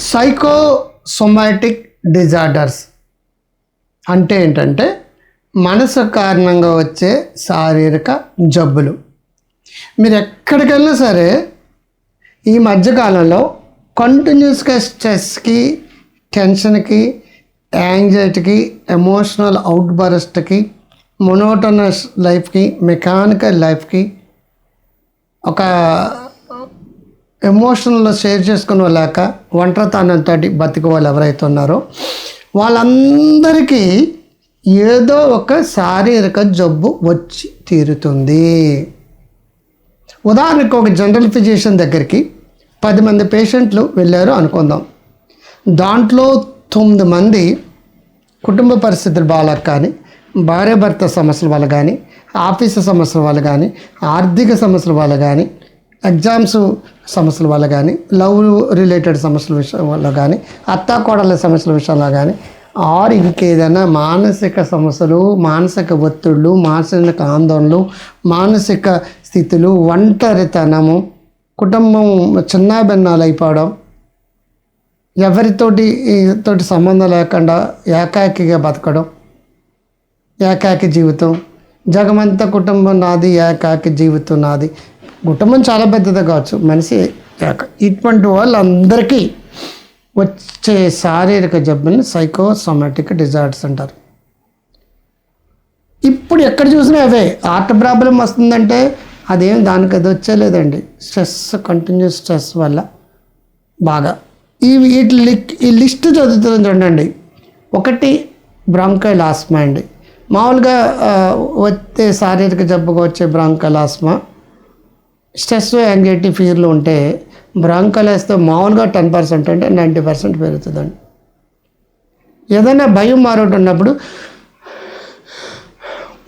Psychosomatic disorders అంటే ఏంటంటే మనసు కారణంగా వచ్చే శారీరక జబ్బులు. మీరు ఎక్కడికెళ్ళినా సరే ఈ మధ్యకాలంలో కంటిన్యూస్గా స్ట్రెస్కి టెన్షన్కి యాంగ్జైటీకి ఎమోషనల్ అవుట్ బరస్ట్కి మొనోటనస్ లైఫ్కి మెకానికల్ లైఫ్కి ఒక ఎమోషన్లో షేర్ చేసుకునే లేక ఒంటరితనంతో బతికే వాళ్ళు ఎవరైతే ఉన్నారో వాళ్ళందరికీ ఏదో ఒక శారీరక జబ్బు వచ్చి తీరుతుంది. ఉదాహరణకు ఒక జనరల్ ఫిజిషియన్ దగ్గరికి పది మంది పేషెంట్లు వెళ్ళారు అనుకుందాం. దాంట్లో తొమ్మిది మంది కుటుంబ పరిస్థితులు బాగాలేక కానీ భార్యాభర్త సమస్యల వల్ల కానీ ఆఫీసు సమస్యల వల్ల కానీ ఆర్థిక సమస్యల వల్ల కానీ ఎగ్జామ్స్ సమస్యల వల్ల కానీ లవ్ రిలేటెడ్ సమస్యల విషయం వల్ల కానీ అత్తా కోడళ్ళ సమస్యల విషయంలో కానీ ఆరు ఇంకేదైనా మానసిక సమస్యలు మానసిక ఒత్తిళ్ళు మానసిక ఆందోళనలు మానసిక స్థితులు ఒంటరితనము కుటుంబం చిన్నాభిన్నాలు అయిపోవడం ఎవరితోటి తోటి సంబంధం లేకుండా ఏకాకిగా బతకడం ఏకాకి జీవితం జగమంత కుటుంబం నాది ఏకాకి జీవితం నాది కుటుంబం చాలా పెద్దది కావచ్చు. మనిషి ఇటువంటి వాళ్ళందరికీ వచ్చే శారీరక జబ్బుని సైకోసోమాటిక్ డిజార్డర్స్ అంటారు. ఇప్పుడు ఎక్కడ చూసినా అవే. హార్ట్ ప్రాబ్లం వస్తుందంటే అదేం దానికి అది వచ్చేలేదండి స్ట్రెస్ కంటిన్యూస్ స్ట్రెస్ వల్ల బాగా. ఈ వీటి లిక్ ఈ లిస్ట్ చదువుతుంది చూడండి. ఒకటి బ్రాంకైల్ ఆస్మా అండి. మామూలుగా వచ్చే శారీరక జబ్బుగా వచ్చే బ్రాంకైల్ ఆస్మా స్ట్రెస్ యాంగ్జైటీ ఫీర్లు ఉంటే బ్రాంకైల్ మామూలుగా టెన్ పర్సెంట్ అంటే నైంటీ పర్సెంట్ పెరుగుతుందండి. ఏదైనా భయం మారోటి ఉన్నప్పుడు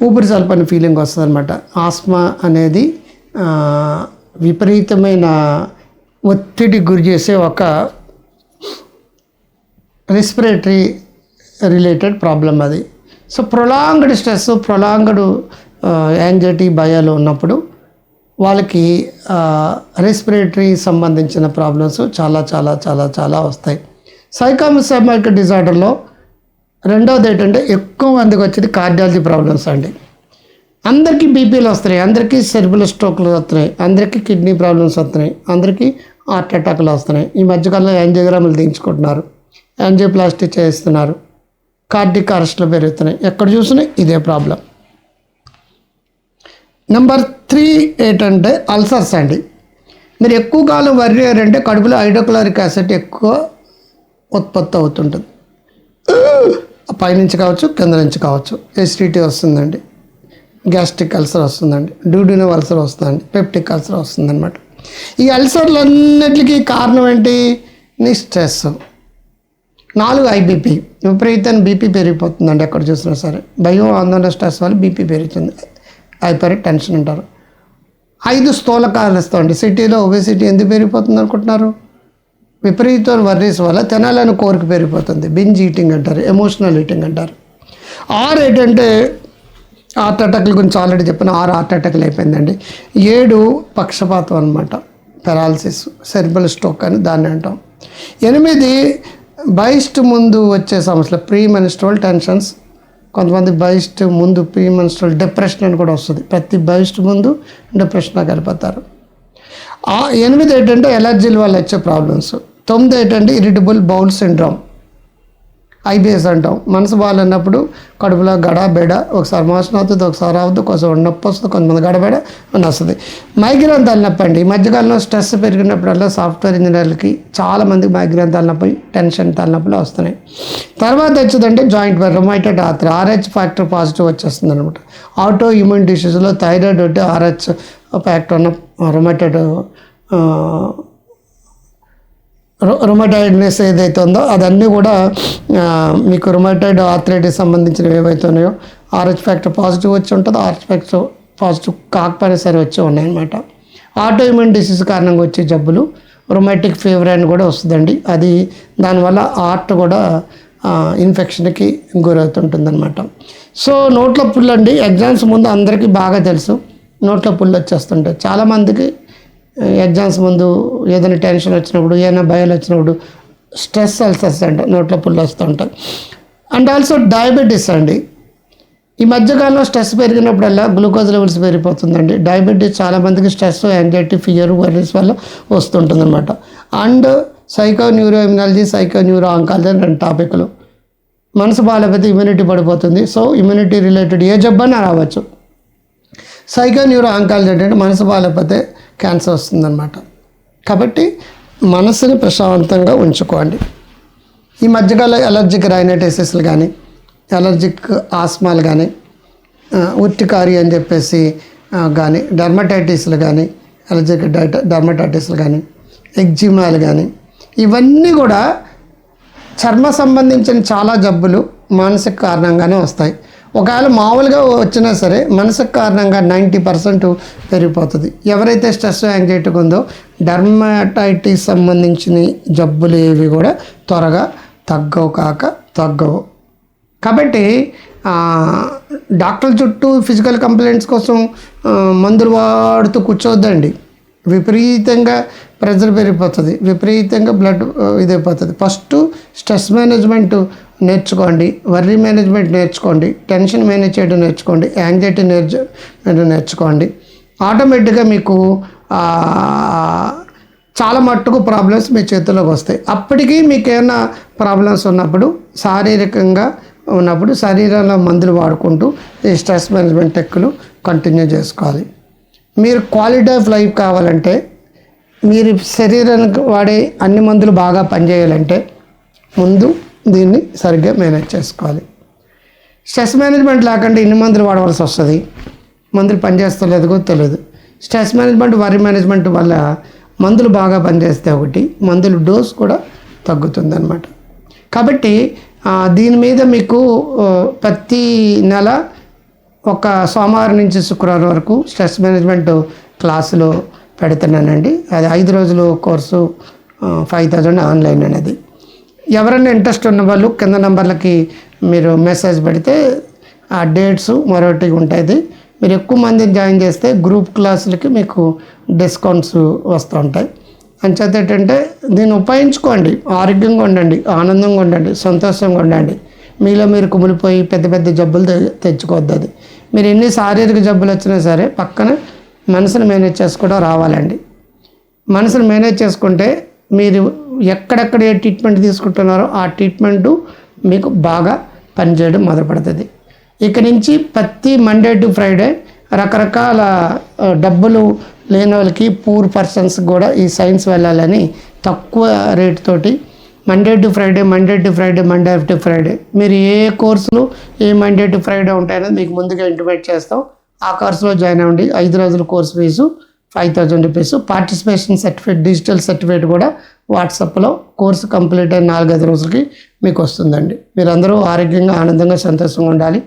ఊపిరి సల్పని ఫీలింగ్ వస్తుంది అనమాట ఆస్మా అనేది విపరీతమైన ఒత్తిడి గురి చేసే ఒక రెస్పిరేటరీ రిలేటెడ్ ప్రాబ్లం అది. So prolonged stress prolonged anxiety భయాలు ఉన్నప్పుడు వాళ్ళకి రెస్పిరేటరీ సంబంధించిన ప్రాబ్లమ్స్ చాలా చాలా చాలా చాలా వస్తాయి. సైకామిక్ డిజార్డర్లో రెండవది ఏంటంటే ఎక్కువ మందికి వచ్చేది కార్డియాలజీ ప్రాబ్లమ్స్ అండి. అందరికీ బీపీలు వస్తున్నాయి. అందరికీ సెర్బుల స్ట్రోక్లు వస్తున్నాయి. అందరికీ కిడ్నీ ప్రాబ్లమ్స్ వస్తున్నాయి. అందరికీ హార్ట్ అటాక్లు వస్తున్నాయి. ఈ మధ్యకాలంలో యాంజియోగ్రాములు దించుకుంటున్నారు. యాంజియోప్లాస్టిక్ చేస్తున్నారు కార్డిక్ అరెస్ట్లు పెరుగుతున్నాయి. ఎక్కడ చూసినా ఇదే ప్రాబ్లం నెంబర్ త్రీ ఏంటంటే అల్సర్స్ అండి. మీరు ఎక్కువ కాలం వర్రీ అంటే కడుపులో హైడ్రోక్లోరిక్ యాసిడ్ ఎక్కువ ఉత్పత్తి అవుతుంటుంది. పైనుంచి కావచ్చు కింద నుంచి కావచ్చు ఎసిడిటీ వస్తుందండి. గ్యాస్ట్రిక్ అల్సర్ వస్తుందండి. డ్యూడినో అల్సర్ వస్తుందండి. పెప్టిక్ అల్సర్ వస్తుందన్నమాట. ఈ అల్సర్లన్నిటికీ కారణం ఏంటి? నీ స్ట్రెస్ నాలుగు ఐబీపీ. విపరీతం బీపీ పెరిగిపోతుందండి ఎక్కడ చూసినా సరే. భయం ఆందోళన స్ట్రెస్ వల్ల బీపీ పెరుగుతుంది. హైపర్ టెన్షన్ అంటారు ఐదు స్థూల కారణిస్తాం అండి. సిటీలో ఒబేసిటీ ఎందుకు పెరిగిపోతుంది అనుకుంటున్నారు? విపరీత వర్రీస్ వల్ల తినాలని కోరిక పెరిగిపోతుంది. బింజ్ ఈటింగ్ అంటారు ఎమోషనల్ ఈటింగ్ అంటారు. ఆరు ఏంటంటే హార్ట్ అటాక్ల గురించి ఆల్రెడీ చెప్పిన ఆరు హార్ట్ అటాక్లు అయిపోయిందండి. ఏడు పక్షపాతం అనమాట పెరాలసిస్ సెర్బల్ స్ట్రోక్ అని దాన్ని అంటాం. ఎనిమిది బైస్ట్ ముందు వచ్చే సమస్యలు ప్రీ మెనిస్ట్రల్ టెన్షన్స్ కొంతమంది బైస్ట్ ముందు ప్రీ డిప్రెషన్ అని కూడా వస్తుంది. ప్రతి బైస్ట్ ముందు డిప్రెషన్ కలిపోతారు ఎనిమిది ఏంటంటే ఎలర్జీల వల్ల వచ్చే ప్రాబ్లమ్స్. తొమ్మిది ఏంటంటే ఇరిటబుల్ బౌల్ సిండ్రోమ్. ఐబిఎస్ అంటాం. మనసు బాగాలన్నప్పుడు కడుపులో గడ బెడ ఒకసారి మోషన్ అవుతుంది ఒకసారి అవుతుంది కొంచెం నొప్పి వస్తుంది కొంతమంది గడబెడ అని వస్తుంది. మైగ్రేన్ తలనొప్పి అండి. ఈ మధ్యకాలంలో స్ట్రెస్ పెరిగినప్పుడల్లా సాఫ్ట్వేర్ ఇంజనీర్లకి చాలామందికి మైగ్రేన్ తలనొప్పి టెన్షన్ తలనొప్పులు వస్తున్నాయి. తర్వాత వచ్చిందంటే జాయింట్ రొమైటెడ్ ఆత్రి ఆర్హెచ్ ఫ్యాక్టర్ పాజిటివ్ వచ్చేస్తుంది అనమాట ఆటో ఇమ్యూన్ డిసీజ్లో థైరాయిడ్ ఉంటే ఆర్హెచ్ ఫ్యాక్టర్ ఉన్న రొమైటెడ్ రొమాటైడ్నెస్ ఏదైతే ఉందో అదన్నీ కూడా మీకు రొమాటైడ్ ఆర్థరైటిస్ సంబంధించినవి ఏవైతే ఉన్నాయో ఆర్హెచ్ ఫ్యాక్టర్ పాజిటివ్ వచ్చి ఉంటుందో ఆర్హెచ్ ఫ్యాక్టర్ పాజిటివ్ కాకపోయినా సరే వచ్చి ఉన్నాయన్నమాట. ఆటోఇమ్యూన్ డిసీజ్ కారణంగా వచ్చే జబ్బులు రొమాటిక్ ఫీవర్ అని కూడా వస్తుందండి. అది దానివల్ల హార్ట్ కూడా ఇన్ఫెక్షన్కి గురవుతుంటుందన్నమాట. సో నోట్ల పుల్లండి ఎగ్జామ్స్ ముందు అందరికీ బాగా తెలుసు. నోట్ల పుల్లు వచ్చేస్తుంటాయి చాలామందికి ఎగ్జామ్స్ ముందు ఏదైనా టెన్షన్ వచ్చినప్పుడు ఏదైనా భయాలు వచ్చినప్పుడు స్ట్రెస్ అల్సర్స్ అంట నోట్లో పుల్లు వస్తుంటాయి. అండ్ ఆల్సో డయాబెటీస్ అండి. ఈ మధ్యకాలంలో స్ట్రెస్ పెరిగినప్పుడల్లా గ్లూకోజ్ లెవెల్స్ పెరిగిపోతుందండి. డయాబెటీస్ చాలా మందికి స్ట్రెస్ యాంగ్జైటీ ఫియర్ వర్రీస్ వల్ల వస్తుంటుంది అనమాట and psycho neuro immunology psycho neuro oncology అని రెండు టాపిక్లు. మనసు బాగాలేకపోతే ఇమ్యూనిటీ పడిపోతుంది. సో ఇమ్యూనిటీ రిలేటెడ్ ఏ జబ్బన్నా రావచ్చు. సైకో న్యూరో ఆంకాలజీ ఏంటంటే మనసు బాగాలేకపోతే క్యాన్సర్ వస్తుందన్నమాట. కాబట్టి మనసుని ప్రశాంతంగా ఉంచుకోండి. ఈ మధ్యకాల ఎలర్జిక్ రైనటైసిస్లు కానీ ఎలర్జిక్ ఆస్మాలు కానీ ఉట్టికారి అని చెప్పేసి కానీ డర్మటైటిస్లు కానీ ఎలర్జిక్ డైట డర్మటైటిస్లు కానీ ఎగ్జిమాలు కానీ ఇవన్నీ కూడా చర్మ సంబంధించిన చాలా జబ్బులు మానసిక కారణంగానే వస్తాయి. ఒకవేళ మామూలుగా వచ్చినా సరే మనసుకు కారణంగా నైంటీ పర్సెంట్ పెరిగిపోతుంది. ఎవరైతే స్ట్రెస్ యాంగ్జైటీ ఉందో డర్మటైటిస్ సంబంధించిన జబ్బులు ఏవి కూడా త్వరగా తగ్గవు కాక తగ్గవు. కాబట్టి డాక్టర్ల చుట్టూ ఫిజికల్ కంప్లైంట్స్ కోసం మందులు వాడుతూ కూర్చోవద్దండి. విపరీతంగా ప్రెజర్ పెరిగిపోతుంది. విపరీతంగా బ్లడ్ ఇదైపోతుంది. ఫస్ట్ స్ట్రెస్ మేనేజ్మెంట్ నేర్చుకోండి. వర్రీ మేనేజ్మెంట్ నేర్చుకోండి. టెన్షన్ మేనేజ్ చేయడం నేర్చుకోండి. యాంగ్జైటీ నేర్చు నేర్చుకోండి. ఆటోమేటిక్గా మీకు చాలా మట్టుకు ప్రాబ్లమ్స్ మీ చేతుల్లోకి వస్తాయి. అప్పటికి మీకు ఏమైనా ప్రాబ్లమ్స్ ఉన్నప్పుడు శారీరకంగా ఉన్నప్పుడు శరీరంలో మందులు వాడుకుంటూ ఈ స్ట్రెస్ మేనేజ్మెంట్ టెక్కులు కంటిన్యూ చేసుకోవాలి. మీరు క్వాలిటీ ఆఫ్ లైఫ్ కావాలంటే మీరు శరీరానికి వాడే అన్ని మందులు బాగా పనిచేయాలంటే ముందు దీన్ని సరిగ్గా మేనేజ్ చేసుకోవాలి. స్ట్రెస్ మేనేజ్మెంట్ లేకుండా ఇన్ని మందులు వాడవలసి వస్తుంది. మందులు పనిచేస్తలేదు కూడా తెలియదు. స్ట్రెస్ మేనేజ్మెంట్ వరి మేనేజ్మెంట్ వల్ల మందులు బాగా పనిచేస్తే ఒకటి మందులు డోస్ కూడా తగ్గుతుంది అనమాట కాబట్టి దీని మీద మీకు ప్రతి నెల ఒక సోమవారం నుంచి శుక్రవారం వరకు స్ట్రెస్ మేనేజ్మెంట్ క్లాసులు పెడుతున్నానండి. అది ఐదు రోజులు కోర్సు ఫైవ్ థౌజండ్ ఆన్లైన్ అనేది. ఎవరైనా ఇంట్రెస్ట్ ఉన్న వాళ్ళు కింద నెంబర్లకి మీరు మెసేజ్ పెడితే ఆ డేట్స్ మరొకటి ఉంటుంది మీరు ఎక్కువ మందిని జాయిన్ చేస్తే గ్రూప్ క్లాసులకి మీకు డిస్కౌంట్స్ వస్తూ ఉంటాయి. అంచేత ఏంటంటే దీన్ని ఉపయోగించుకోండి. ఆరోగ్యంగా ఉండండి ఆనందంగా ఉండండి సంతోషంగా ఉండండి. మీలో మీరు కుమిలిపోయి పెద్ద పెద్ద జబ్బులు తెచ్చుకోవద్దు అది. మీరు ఎన్ని శారీరక జబ్బులు వచ్చినా సరే పక్కన మనసును మేనేజ్ చేసుకోవడం రావాలండి. మనసును మేనేజ్ చేసుకుంటే మీరు ఎక్కడెక్కడ ఏ ట్రీట్మెంట్ తీసుకుంటున్నారో ఆ ట్రీట్మెంటు మీకు బాగా పనిచేయడం మొదలుపడుతుంది. ఇక నుంచి ప్రతి మండే టు ఫ్రైడే రకరకాల డబ్బులు లేని వాళ్ళకి పూర్ పర్సన్స్ కూడా ఈ సైన్స్ వెళ్ళాలని తక్కువ రేటుతోటి తోటి Monday to Friday Monday to Friday Monday to Friday మీరు ఏ కోర్సులు ఏ మండే టు ఫ్రైడే ఉంటాయనేది మీకు ముందుగా ఇంటిమేట్ చేస్తాం. ఆ కోర్సులో జాయిన్ అవ్వండి. ఐదు రోజుల course fee five thousand rupees participation certificate digital certificate కూడా వాట్సాప్లో కోర్సు కంప్లీట్ అయిన నాలుగైదు రోజులకి మీకు వస్తుందండి. మీరందరూ ఆరోగ్యంగా ఆనందంగా సంతోషంగా ఉండాలి.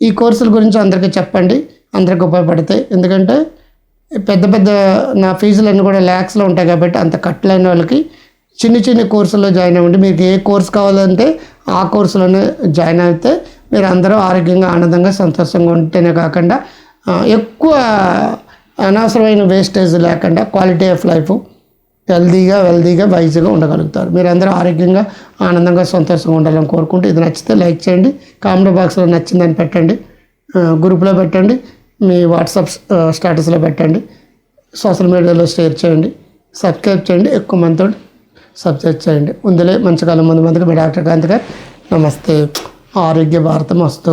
ఈ కోర్సుల గురించి అందరికీ చెప్పండి. అందరికి ఉపయోగపడతాయి ఎందుకంటే పెద్ద పెద్ద నా ఫీజులన్నీ కూడా ల్యాక్స్లో ఉంటాయి కాబట్టి అంత కట్టలేని వాళ్ళకి చిన్న చిన్న కోర్సుల్లో జాయిన్ అవ్వండి. మీకు ఏ కోర్స్ కావాలంటే ఆ కోర్సులోనే జాయిన్ అయితే మీరు అందరూ ఆరోగ్యంగా ఆనందంగా సంతోషంగా ఉంటేనే కాకుండా ఎక్కువ అనవసరమైన వేస్టేజ్ లేకుండా క్వాలిటీ ఆఫ్ లైఫ్ హెల్దీగా వెల్దీగా వైజ్గా ఉండగలుగుతారు. మీరు అందరూ ఆరోగ్యంగా ఆనందంగా సంతోషంగా ఉండాలని కోరుకుంటూ ఇది నచ్చితే లైక్ చేయండి. కామెంట్ బాక్స్లో నచ్చిందని పెట్టండి. గ్రూప్లో పెట్టండి. మీ వాట్సాప్ స్టేటస్లో పెట్టండి. సోషల్ మీడియాలో షేర్ చేయండి. సబ్స్క్రైబ్ చేయండి. ఎక్కువ మందితో సబ్స్క్రైబ్ చేయండి. ముందులే మంచి కాలం ముందు ముందుకు మీ డాక్టర్ కాంతి గారు నమస్తే. ఆరోగ్య భారతం వస్తూ